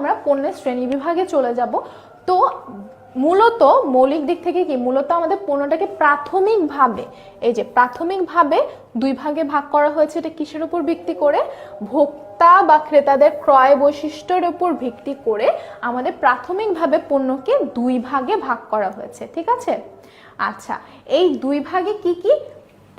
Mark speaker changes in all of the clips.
Speaker 1: আমরা পণ্যের শ্রেণি বিভাগে চলে যাব। তো মূলত মৌলিক দিক থেকে কি? মূলত আমাদের পণ্যটাকে প্রাথমিকভাবে, এই যে প্রাথমিকভাবে দুই ভাগে ভাগ করা হয়েছে, এটা কিসের উপর ভিত্তি করে? ভোক্তা বা ক্রেতাদের ক্রয় বৈশিষ্ট্যের উপর ভিত্তি করে আমাদের প্রাথমিকভাবে পণ্যকে দুই ভাগে ভাগ করা হয়েছে, ঠিক আছে? আচ্ছা এই দুই ভাগে কি কি?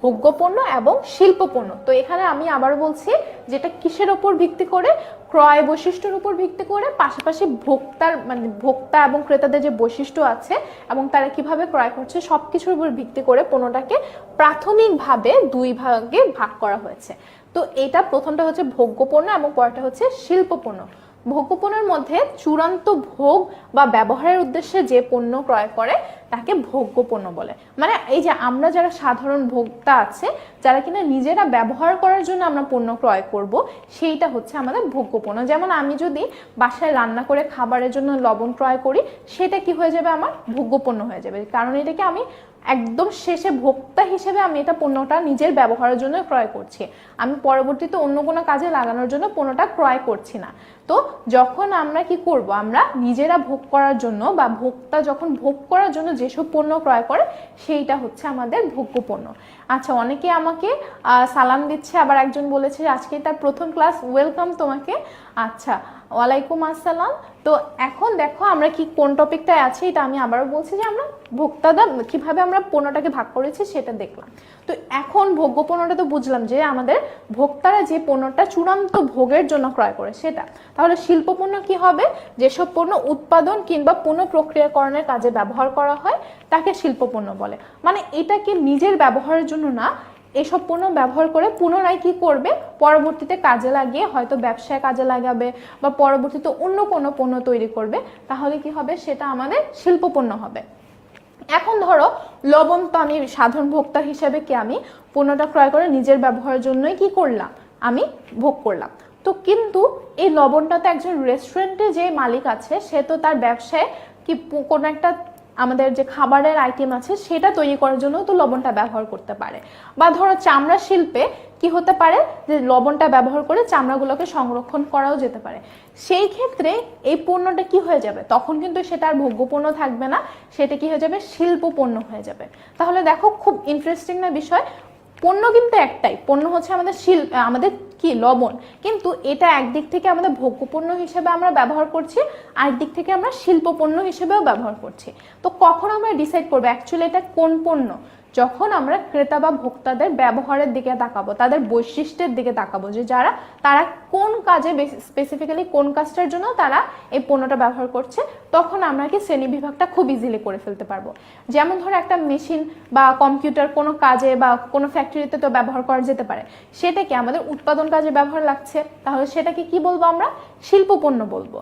Speaker 1: ভোগ্যপণ্য এবং শিল্পপণ্য। তো এখানে আমি আবার বলছি যেটা কিসের উপর ভিত্তি করে, ক্রয় বৈশিষ্ট্যের উপর ভিত্তি করে, পাশাপাশি ভোক্তার মানে ভোক্তা এবং ক্রেতাদের যে বৈশিষ্ট্য আছে এবং তারা কীভাবে ক্রয় করছে সব কিছুর উপর ভিত্তি করে পণ্যটাকে প্রাথমিকভাবে দুই ভাগে ভাগ করা হয়েছে। তো এটা প্রথমটা হচ্ছে ভোগ্যপণ্য এবং পরেরটা হচ্ছে শিল্পপণ্য। ভোগ্যপণ্যের মধ্যে চূড়ান্ত ভোগ বা ব্যবহারের উদ্দেশ্যে যে পণ্য ক্রয় করে তাকে ভোগ্যপণ্য বলে। মানে এই যে আমরা যারা সাধারণ ভোক্তা আছে, যারা কিনা নিজেরা ব্যবহার করার জন্য আমরা পণ্য ক্রয় করব, সেইটা হচ্ছে আমাদের ভোগ্যপণ্য। যেমন আমি যদি বাসায় রান্না করে খাবারের জন্য লবণ ক্রয় করি, সেটা কি হয়ে যাবে? আমার ভোগ্যপণ্য হয়ে যাবে। কারণ এটাকে আমি একদম শেষে ভোক্তা হিসেবে আমি এটা পণ্যটা নিজের ব্যবহারের জন্য ক্রয় করছি। আমি পরবর্তীতে অন্য কোনো কাজে লাগানোর জন্য পণ্যটা ক্রয় করছি না। তো যখন আমরা কি করব? আমরা নিজেরা ভোগ করার জন্য বা ভোক্তা যখন ভোগ করার জন্য যেসব পণ্য ক্রয় করে, সেইটা হচ্ছে আমাদের ভোগ্য পণ্য। আচ্ছা অনেকে আমাকে সালাম দিচ্ছে, আবার একজন বলেছে, আজকে তার প্রথম ক্লাস ওয়েলকাম তোমাকে। আচ্ছা ওয়ালাইকুম আসসালাম। তো এখন দেখো আমরা কি, কোন টপিকটায় আছি এটা আমি আবারও বলছি যে আমরা ভোক্তাদা কীভাবে আমরা পণ্যটাকে ভাগ করেছি সেটা দেখলাম। তো এখন ভোগ্য পণ্যটা তো বুঝলাম যে আমাদের ভোক্তারা যে পণ্যটা চূড়ান্ত ভোগের জন্য ক্রয় করে সেটা। তাহলে শিল্প পণ্য কি হবে? যেসব পণ্য উৎপাদন কিংবা পুনঃ প্রক্রিয়াকরণের কাজে ব্যবহার করা হয়, তাকে শিল্প পণ্য বলে। মানে এটাকে নিজের ব্যবহারের জন্য না এসব পণ্য ব্যবহার করে পুনরায় কি করবে? পরবর্তীতে কাজে লাগিয়ে হয়তো ব্যবসায় কাজে লাগাবে বা পরবর্তীতে অন্য কোনো পণ্য তৈরি করবে, তাহলে কি হবে? সেটা আমাদের শিল্প পণ্য হবে। এখন ধরো, লবণ তো আমি সাধারণ ভোক্তা হিসেবে কি আমি পণ্যটা ক্রয় করে নিজের ব্যবহারের জন্যই কি করলাম? আমি ভোগ করলাম। তো কিন্তু এই লবণটা তো একজন রেস্টুরেন্টে যে মালিক আছে, সে তো তার ব্যবসায় কি কোনো একটা আমাদের যে খাবারের আইটেম আছে সেটা তৈরি করার জন্য তো লবণটা ব্যবহার করতে পারে। বা ধরো চামড়া শিল্পে কি হতে পারে যে লবণটা ব্যবহার করে চামড়াগুলোকে সংরক্ষণ করাও যেতে পারে। সেই ক্ষেত্রে এই পণ্যটা কি হয়ে যাবে? তখন কিন্তু সেটা আর ভোগ্য পণ্য থাকবে না, সেটা কি হয়ে যাবে? শিল্প পণ্য হয়ে যাবে। তাহলে দেখো, খুব ইন্টারেস্টিং না বিষয়। পণ্য কিন্তু একটাই। পণ্য হচ্ছে আমাদের শিল্প আমাদের কি লবণ? কিন্তু এটা একদিক থেকে আমাদের ভোগ্যপণ্য হিসেবে আমরা ব্যবহার করছি, আরেকদিক থেকে আমরা শিল্পপণ্য হিসেবেও ব্যবহার করছি। তো কখন আমরা ডিসাইড করব? অ্যাকচুয়ালি এটা কোন পণ্য? যখন আমরা ক্রেতা বা ভোক্তাদের ব্যবহারের দিকে তাকাবো, তাদের বৈশিষ্ট্যের দিকে তাকাবো যে যারা, তারা কোন কাজে স্পেসিফিক্যালি কোন কাজটার জন্য তারা এই পণ্যটা ব্যবহার করছে, তখন আমরা কি শ্রেণি বিভাগটা খুব ইজিলি করে ফেলতে পারব। যেমন ধরো একটা মেশিন বা কম্পিউটার কোনো কাজে বা কোনো ফ্যাক্টরিতে তো ব্যবহার করা যেতে পারে সেটাকে আমাদের উৎপাদন কাজে ব্যবহার লাগছে? তাহলে সেটাকে কি বলব আমরা? শিল্প পণ্য বলব।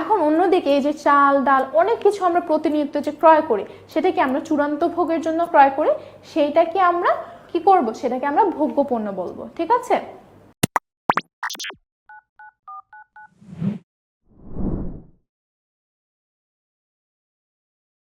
Speaker 1: এখন অন্যদিকে এই যে চাল, ডাল, অনেক কিছু আমরা প্রতিনিয়ত যে ক্রয় করি, সেটাকে আমরা চূড়ান্ত ভোগের জন্য ক্রয় করি সেইটাকে আমরা কি করব? সেটাকে আমরা ভোগ্য পণ্য বলব ঠিক আছে?